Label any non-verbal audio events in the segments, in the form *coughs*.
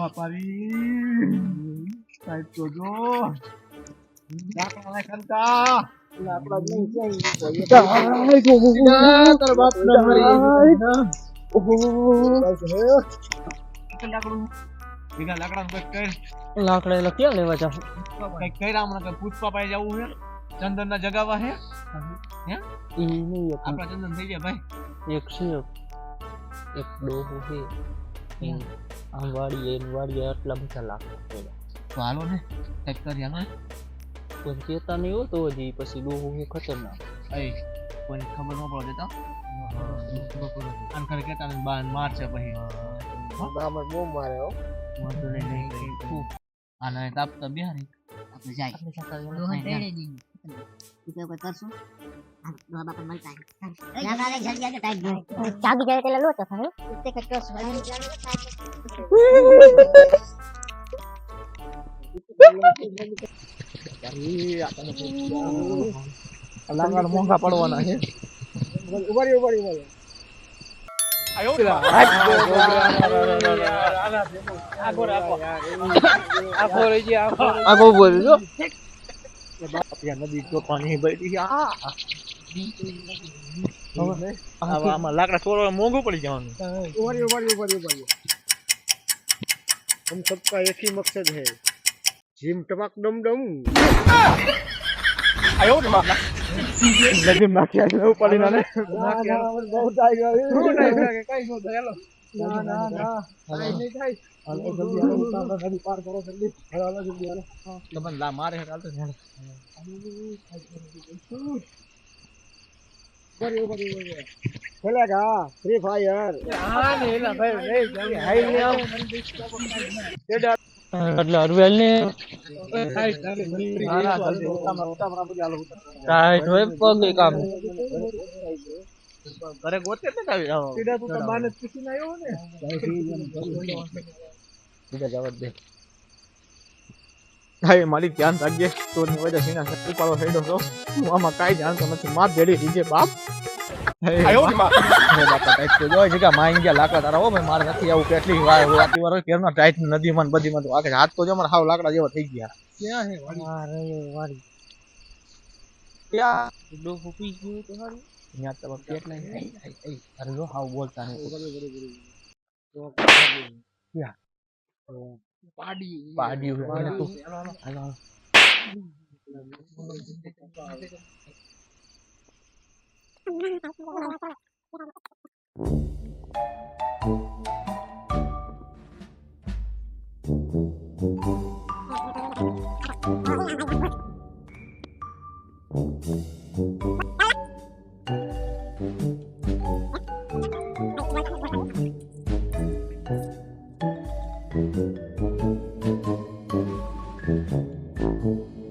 બાપારી? સાહેબ તો જો લાકડા ને ખનકા લાકડા નહીં તાર બાપ ન લાકડું ભેગા લાકડા કંઈક કર લાકડા એટલે ક્યાં લેવા જાવ કંઈક કર્યા હમણાં કંઈક પુષ્પા પાસે જવું છે ચંદન ના જગાવા હે. હે આપડા ચંદન થઈ ગયા ભાઈ એક છે એક ડોહો આમ વાડીએ ને વાડીએ આટલા બધા લાકડા પડ્યા તો હાલો ને કંઈક કરી હાલો પણ ચેતા નહીં હોતો હજી પછી ડોહો હું ખતરનાક. એ કોઈ ખબર ન પડે દેતા આમ ખરે કેતા ને બાન મારશે પછી. બરાબર બહુ મારે હો. વાંધો નહીં નહીં આના ખૂબ આના તાપતા બિહારી. આપણે જાય. આપણે કોઈ કરશું હા બાપા મળતા ના ના જલ્દી આજે ટાઈમ ગયો ચાબી જાય એટલે લોચો થાય તે કઈ કરશું લાકડા મોંઘા પડવાના છે આગો બોલ જો નદી તો પાણી ભરી છે આ આવા આમાં લાકડા છોડવા મોંઘું પડી જવાનું हम सबका एक ही मकसद है जिम टमाक डम डम નદીમ નાખી આવી લેવું પડી ના બહુ થાય ગયું શું થયેલો કઈ થાય? હાલો. ફ્રી ફાયર હા ભાઈ હાઈ લે એટલે અરવેલ ને હોય પગે કામ ઘરે ગોતે દે મારી ધ્યાન રાખજે. તો વજહ સીના ઉપાડો થઈડો છો. હું આમાં કઈ જાણતો નથી. માર ભેડી દીજે બાપ. બાપા ટાઈટ તો જોઈ જગ્યા માઈ ગયા લાકડા તારા હો ભાઈ મારે નથી આવું કેટલી વાર આટલી વાર કેરના ટાઈટ નદી માં બધી માં તો આખે હાથ તો જો મારા હાવ લાકડા જેવા થઈ ગયા. ક્યાં હે વાડી ક્યાં? ડોહો પી ગયો તો હારું. ત્યાં આઈ, આઈ. અરે જો હાવ બોલતા નહીં પાડ્યું. છે એને હાલો, હાલો.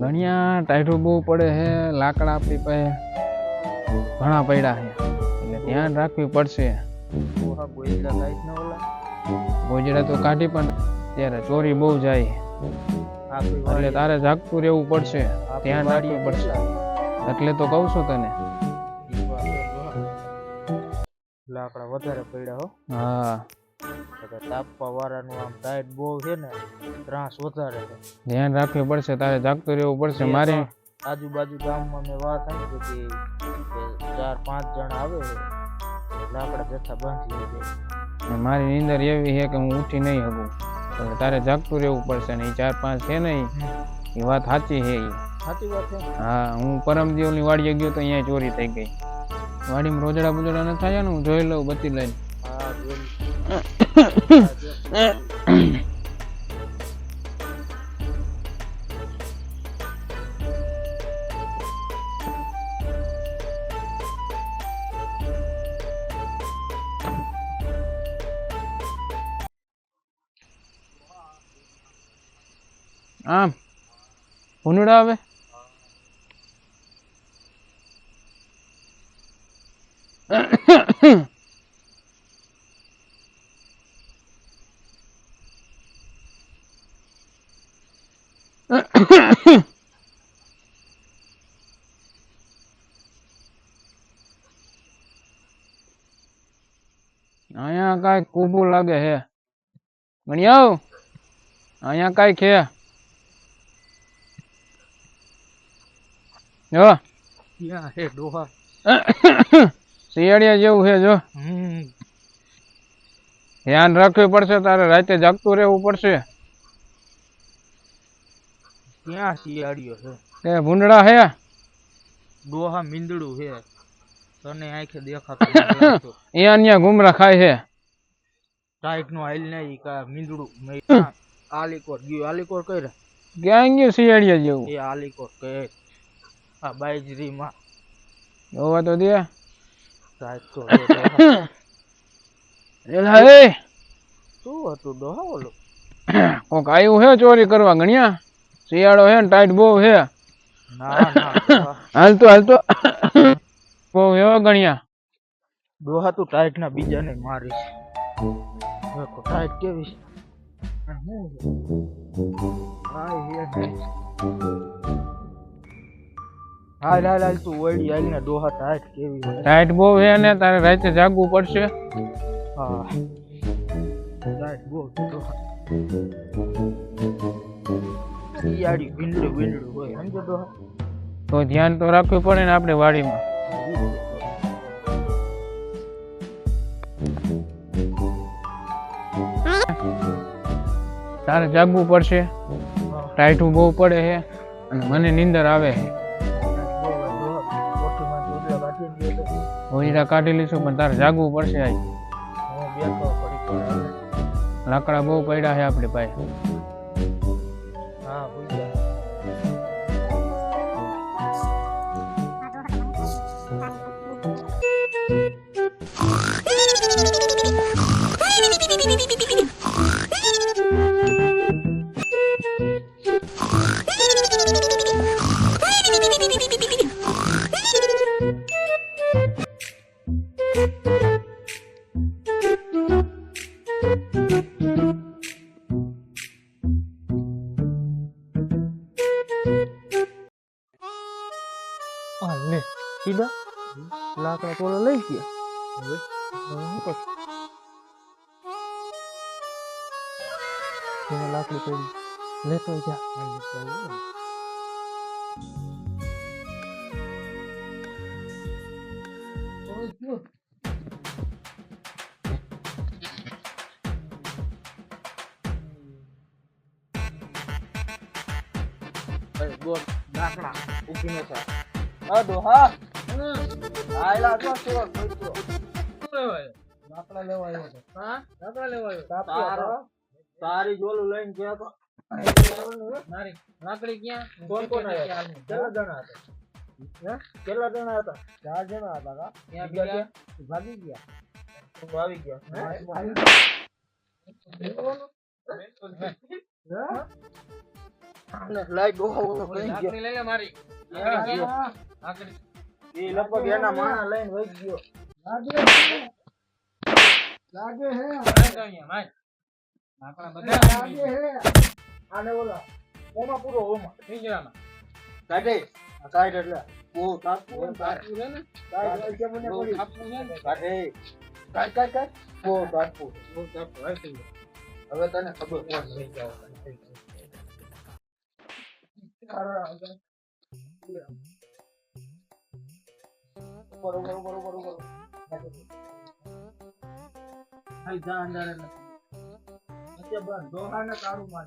ગણ્યા ટાઈટો બહુ પડે હે લાકડા આપણી પાસે. ઘણા પડ્યા છે. એટલે ધ્યાન રાખવી પડશે. ગોજડા તો કાઢી પણ ત્યારે ચોરી બહુ જાય. એટલે તારે જાગતું રહેવું પડશે. ધ્યાન રાખવું પડશે. એટલે તો કહું છું તને. લાકડા વધારે પડ્યા હો. હા. તાપવા વાળાનું આમ ટાઈટ બહુ છે ને ત્રાસ વધારે છે. ધ્યાન રાખવું પડશે તારે જાગતું રહેવું પડશે. મારે આજુબાજુ ગામમાં મેં વાત આવી હતી કે ચાર પાંચ જણ આવે છે. લાકડા જથ્થા બાંધી લે છે મારી નીંદર એવી છે કે હું ઉઠી નહીં શકું. એટલે તારે જાગતું રહેવું પડશે ને એ ચાર પાંચ છે ને એ વાત સાચી છે એ સાચી વાત છે. હા હું પરમ દિવસની વાડીએ ગયો તો અહીંયા ચોરી થઈ ગઈ. વાડીમાં રોજડા બોજડા ન થાય ને હું જોઈ લઉં બચી લઈને. *coughs* આમ. ભૂંડડા આવે અહીંયા કાંઈક ઊભું લાગે હે ગણ્યા અહીંયા કઈ છે? જો. ક્યાં હે ડોહા. *coughs* શિયાળિયા જેવું છે જો. ધ્યાન રાખવું પડશે તારે રાતે જાગતું રહેવું પડશે. ક્યાં શિયાળીઓ છે? તે ભૂંડળા હે. ડોહા મીંદડું છે. તને આંખે દેખાતું *coughs* અહીંયા ત્યાં ગુમરા ખાય છે. ટાઈટનું આઈલ નહીં કા મીંદડું મેં *coughs* આલીકોટ ગયું આલીકોટ કઈ રહ્યા ક્યાં ગયું શિયાળિયા જેવું? એ આલીકોટ કઈ આ બાજરી માં જોવા તો દે સાચો એલા એ. શું હતું દોહા ઓલું? કોક આવ્યું હે ચોરી કરવા ગણ્યા? શિયાળો હે ને ટાઈટ બહુ હે. ના ના હાલતો હાલતો. બહુ એવા ગણ્યા. દોહા તું ટાઈટ ના બીજાને મારીશ. ટાઈટ કેવી હે. હાલ હાલ હાલ તું વળી હાલ ને ડોહા ટાઈટ કેવી છે ટાઈટ બહુ હે ને તારે રાતે જાગવું પડશે. હા. ટાઈટ બહુ ડોહા શિયાળી વિંડડું ભીંડું હોય સમજો ડોહા તો ધ્યાન તો રાખવું પડે ને આપણે વાડીમાં. તારે જાગવું પડશે. ટાઈટું બહુ પડે છે. અને મને નીંદર આવે છે. હોઈરા કાઢી લઈશું પણ તારે જાગવું પડશે આઈ. લાકડા બહુ પડ્યા છે આપણી પાસે. લે સીધા લાકડા તોડો લઈ ગયા હવે શું કર એને લાકડી પડી લેતો જા લાકડા ઉભીને છે હા ડોહા આયલા તો ચોર પૈસો લાકડા લેવા આવ્યો છે. હા? લાકડા લેવા આવ્યો તારી? જોલું લઈને ગયા તો? મારી લાકડી ક્યાં? કોણ કોણ આવ્યા? કેટલા જણા હતા? કેટલા જણા હતા? ચાર જણા હતા કા? ક્યાં ગયા? ભાગી ગયા. આવી ગયા. લાઈ ડોહા ઓલો કઈ ગયો લઈ લે મારી. એના માણા લઈને આને ઓલા પૂરો ઓમાં કાઢે આ કાઢ એટલે ઓ એમ તાપુ ને કાઢ એટલે મને પડી કાઢે કાઢ કાઢ કાઢ તાપુ ઓ તાપુ હવે તને ખબર બરોબર બરોબર બરોબર હાલ જા અંદર એટલે અત્યારે બસ દોહાને કાળું માર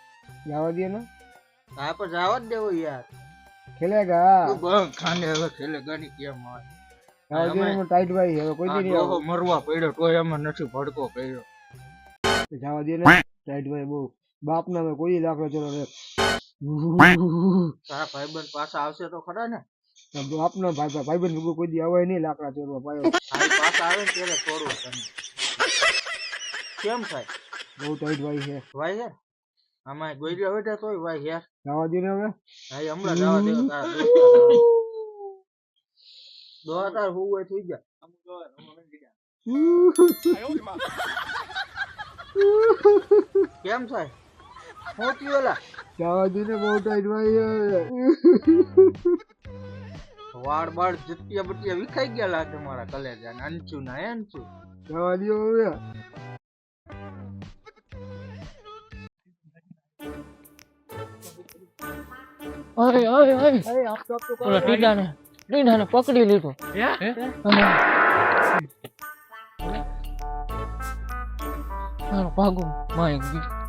જવા દે ને? હા પર જવા જ દેવો યાર. ખેલેગા તું બંધ ખાને હવે ખેલે ગાડી કેમ આવે જવા દે ને ટાઈટ ભાઈ હવે કોઈ દી નહીં ડોહો મરવા પડ્યો તોય એમાં નથી ભડકો પડ્યો આવે જવા દે ને ટાઈટ ભાઈ બહુ. બાપ ના હોય કોઈ લાકડા ચોરવા રે તારા ભાઈબંધ પાછા આવશે તો ખરા ને? બાપ ના ભાઈ ભાઈબંધ ભેગું કોઈ દી આવે નહીં લાકડા ચોરવા પાયો. ભાઈ પાછા આવે ને ત્યારે છોડવો તને. કેમ થાય? બહુ ટાઈટ ભાઈ છે. ભાઈ છે? આમાં ગોઈલો બેઠા તોય ભાઈ યાર. જવા દે હવે. ભાઈ હમણાં જવા દે તારા દોહા *laughs* તાર હું હોય થઈ જા *laughs* કેમ થાય? હું ઓલા. જવા દે ને બહુ ટાઈટ ભાઈ *laughs* વાળ બાળ જટિયા બટિયા વિખાઈ ગયા લાગે મારા કલેજા ને અંચું ના અંચુ. જવા દો હવે. અરે અરે અરે. ઓલા ટીડાને ટીડાને પકડી લીધો. હાલો ભાગો. માય ગયું